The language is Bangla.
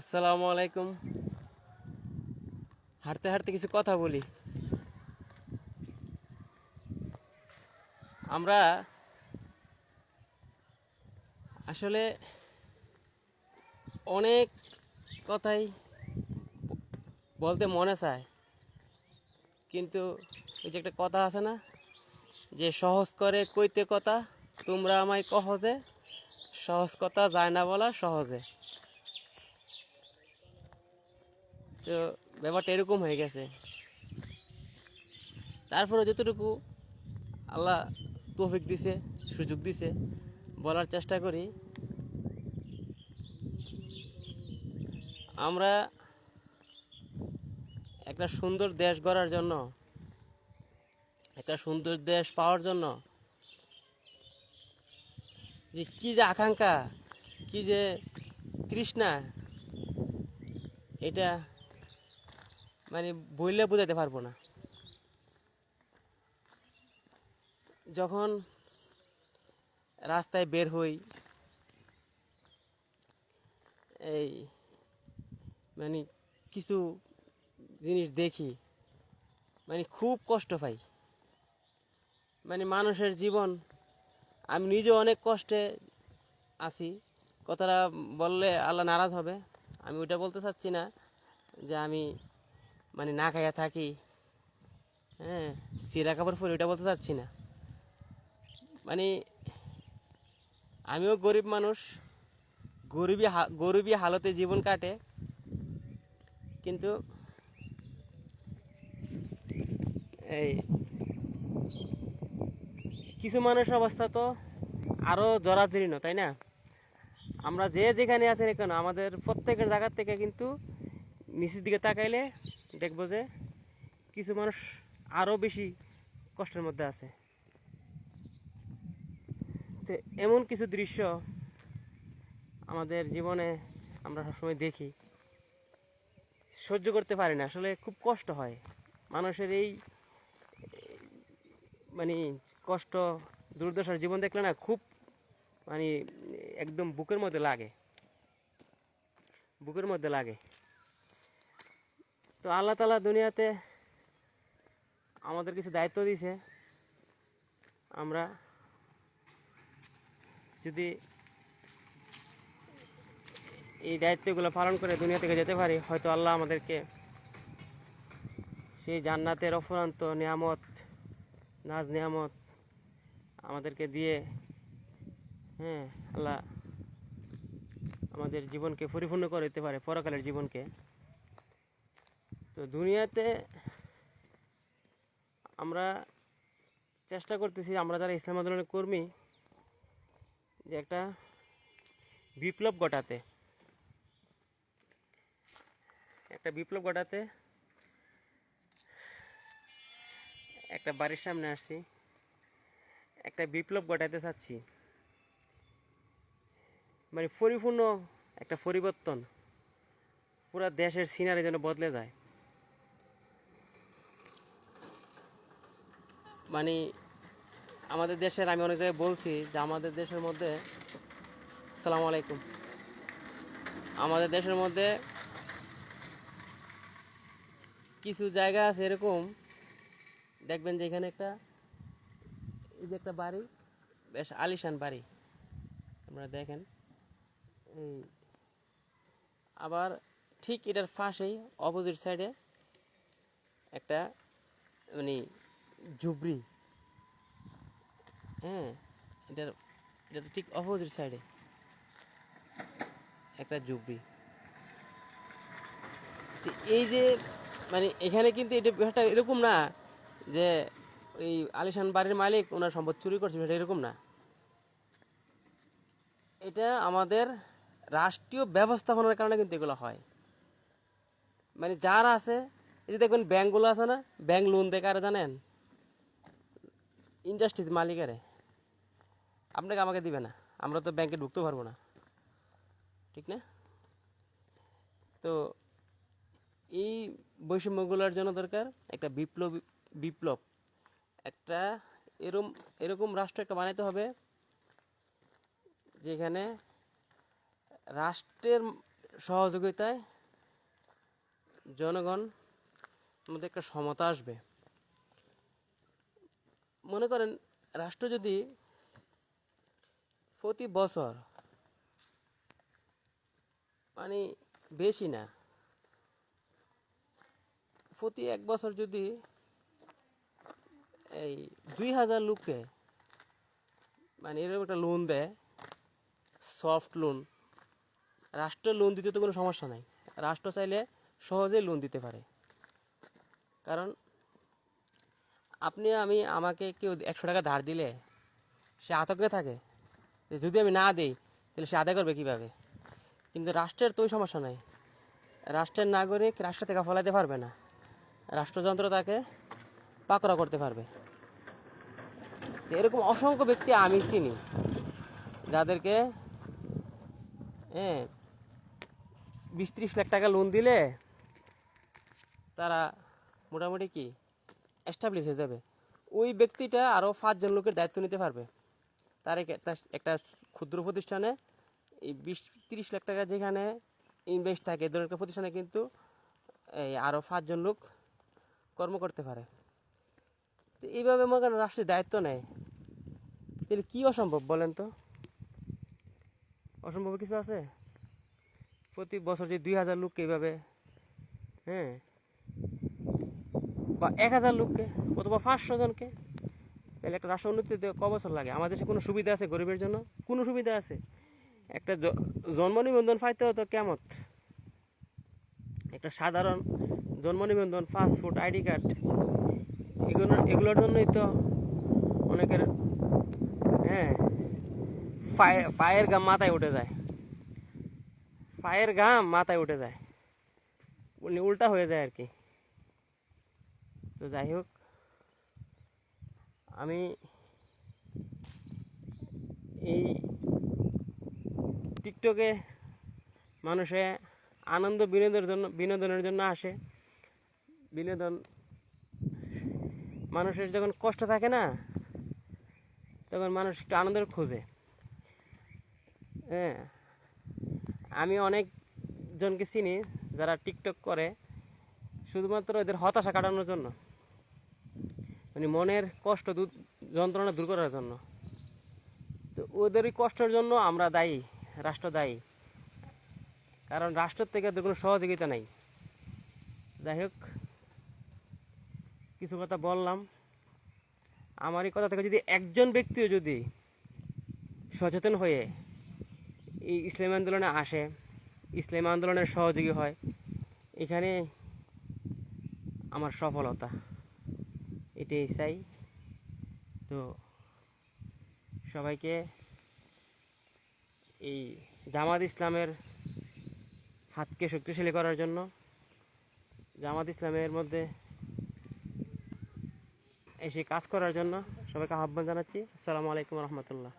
আসসালামু আলাইকুম। হাঁটতে হাঁটতে কিছু কথা বলি। আমরা আসলে অনেক কথাই বলতে মনে চায়। কিন্তু ওই যে একটা কথা আছে না, যে সহজ করে কইতে কথা তোমরা আমায় কহজে, সহজ কথা যায় না বলা সহজে। তো ব্যাপারটা এরকম হয়ে গেছে। তারপরে যতটুকু আল্লাহ তৌফিক দিছে, সুযোগ দিছে, বলার চেষ্টা করি, আমরা একটা সুন্দর দেশ গড়ার জন্য, একটা সুন্দর দেশ পাওয়ার জন্য যে কি যে আকাঙ্ক্ষা, কি যে তৃষ্ণা, এটা মানে বললে বোঝাতে পারব না। যখন রাস্তায় বের হই, এই মানে কিছু জিনিস দেখি মানে খুব কষ্ট পাই। মানে মানুষের জীবন, আমি নিজে অনেক কষ্টে আছি। কথাটা বললে আল্লাহ নারাজ হবে। আমি ওইটা বলতে চাচ্ছি না যে আমি মানে না খাইয়া থাকি। হ্যাঁ সিরা কাপড় পরে ওইটা বলতে চাচ্ছি না। মানে আমিও গরিব মানুষ, গরিবী গরিবী হালতে জীবন কাটে, কিন্তু এই কিছু মানুষের অবস্থা তো আরও জরাজীর্ণ, তাই না? আমরা যে যেখানে আছি না কেন আমাদের প্রত্যেকের জায়গার থেকে কিন্তু নিচের দিকে তাকাইলে দেখব যে কিছু মানুষ আরও বেশি কষ্টের মধ্যে আছে। তো এমন কিছু দৃশ্য আমাদের জীবনে আমরা সবসময় দেখি। সহ্য করতে পারি না, আসলে খুব কষ্ট হয়। মানুষের এই মানে কষ্ট, দুর্দশার জীবন দেখলে না খুব মানে একদম বুকের মধ্যে লাগে। বুকের মধ্যে লাগে। তো আল্লাহ তালা দুনিয়াতে আমাদের কিছু দায়িত্ব দিয়েছে। আমরা যদি এই দায়িত্বগুলো পালন করে দুনিয়া থেকে যেতে পারি, হয়তো আল্লাহ আমাদেরকে সেই জান্নাতের অফুরান্ত নিয়ামত, নাজ নিয়ামত আমাদেরকে দিয়ে হ্যাঁ আল্লাহ আমাদের জীবনকে পরিপূর্ণ করে দিতে পারে, পরকালের জীবনকে। তো দুনিয়াতে আমরা চেষ্টা করতেছি, আমরা যারা ইসলাম আন্দোলনের কর্মী, যে একটা বিপ্লব ঘটাতে। একটা বিপ্লব ঘটাতে। একটা বাড়ির সামনে আসছি। একটা বিপ্লব ঘটাতে চাচ্ছি। মানে পরিপূর্ণ একটা পরিবর্তন। পুরা দেশের সিনারি যেন বদলে যায়। মানে আমাদের দেশের, আমি অনেক জায়গায় বলছি যে আমাদের দেশের মধ্যে, সালাম আলাইকুম। আমাদের দেশের মধ্যে কিছু জায়গা আছে এরকম। দেখবেন যে এখানে একটা, এই যে একটা বাড়ি, বেশ আলিশান বাড়ি। আপনারা দেখেন। এই, আবার ঠিক এটার পাশেই অপোজিট সাইডে একটা মানে ঝুবড়ি হ্যাঁ এটার, এটা তো ঠিক অপোজিট সাইডে একটা তো এই যে মানে এখানে কিন্তু এটা ব্যাপারটা এরকম না যে, এই আলিশান বাড়ির মালিক, ওনার সম্পদ চুরি করছে সেটা এরকম না। এটা আমাদের রাষ্ট্রীয় ব্যবস্থাপনার কারণে কিন্তু এগুলো হয়। মানে যারা আছে, এই যে দেখবেন ব্যাঙ্কগুলো আছে না? ব্যাঙ্ক লোন দেয় কারে জানেন? ইন্ডাস্ট্রিজ মালিকারে। আপনাকে আমাকে দিবে না। আমরা তো ব্যাংকে ঢুকতে পারব না। ঠিক না? তো এই বৈষম্যগুলোর জন্য দরকার একটা বিপ্লব বিপ্লব। একটা এরম, এরকম রাষ্ট্র একটা বানাইতে হবে যেখানে রাষ্ট্রের সহযোগিতায় জনগণ মধ্যে একটা সমতা আসবে। মনে করেন রাষ্ট্র যদি প্রতি বছর মানে বেশি না, প্রতি এক বছর যদি এই দুই হাজার লোককে মানে এরকম একটা লোন দেয় সফট লোন রাষ্ট্র লোন দিতে তো কোনো সমস্যা নাই। রাষ্ট্র চাইলে সহজেই লোন দিতে পারে। কারণ আপনি, আমি, আমাকে কেউ একশো টাকা ধার দিলে সে আতঙ্কে থাকে যদি আমি না দিই, তাহলে সে আদায় করবে কীভাবে? কিন্তু রাষ্ট্রের তো ওই সমস্যা নাই। রাষ্ট্রের নাগরিক রাষ্ট্র থেকে ফলাইতে পারবে না। রাষ্ট্রযন্ত্র তাকে পাকড়া করতে পারবে। এরকম অসংখ্য ব্যক্তি আমি চিনি, যাদেরকে হ্যাঁ বিশ ত্রিশ লাখ টাকা লোন দিলে তারা মোটামুটি কি এস্টাবলিশ হয়ে যাবে। ওই ব্যক্তিটা আরও পাঁচজন লোকের দায়িত্ব নিতে পারবে। তার এক- তার একটা ক্ষুদ্র প্রতিষ্ঠানে এই বিশ, তিরিশ লাখ টাকা যেখানে ইনভেস্ট থাকে এ ধরনের একটা প্রতিষ্ঠানে কিন্তু এই আরও পাঁচজন লোক কর্ম করতে পারে। তো এইভাবে মনে করেন রাষ্ট্রের দায়িত্ব নেয়। তাহলে কী অসম্ভব বলেন তো? অসম্ভব কিছু আছে? প্রতি বছর যে দুই হাজার লোককে এইভাবে হ্যাঁ বা এক হাজার লোককে, অথবা পাঁচশো জনকে, তাহলে একটা রাষ্ট্র উন্নতিতে ক বছর লাগে। আমাদের দেশে কোনো সুবিধা আছে গরিবের জন্য? কোনো সুবিধা আছে? একটা জন্ম নিবন্ধন পাইতে হতো কেমত? একটা সাধারণ জন্ম নিবন্ধন, পাসপোর্ট, আইডি কার্ড এগুলো এগুলোর জন্যই তো অনেকের হ্যাঁ ফায়ের গাম মাথায় উঠে যায়। ফায়ের গাম মাথায় উঠে যায়। উল্টা হয়ে যায় আর কি। তো যাই হোক, আমি এই টিকটকে মানুষে আনন্দ বিনোদনের জন্য বিনোদনের জন্য আসে। বিনোদন মানুষের যখন কষ্ট থাকে না, তখন মানুষ একটু আনন্দের খোঁজে। হ্যাঁ আমি অনেক জনকে চিনি যারা টিকটক করে, শুধুমাত্র এদের হতাশা কাটানোর জন্য। মানে মনের কষ্ট যন্ত্রণা দূর করার জন্য। তো ওদের ওই কষ্টের জন্য আমরা দায়ী, রাষ্ট্র দায়ী। কারণ রাষ্ট্রের থেকে ওদের কোনো সহযোগিতা নাই। যাই হোক, কিছু কথা বললাম। আমার এই কথা থেকে যদি একজন ব্যক্তিও যদি সচেতন হয়ে এই ইসলাম আন্দোলনে আসে, ইসলাম আন্দোলনের সহযোগী হয়, এখানে আমার সফলতা। এটাই চাই। তো সবাইকে এই জামাত ইসলামের হাতকে শক্তিশালী করার জন্য, জামাত ইসলামের মধ্যে এসে কাজ করার জন্য সবাইকে আহ্বান জানাচ্ছি। আসসালামু আলাইকুম রহমতুল্লাহ।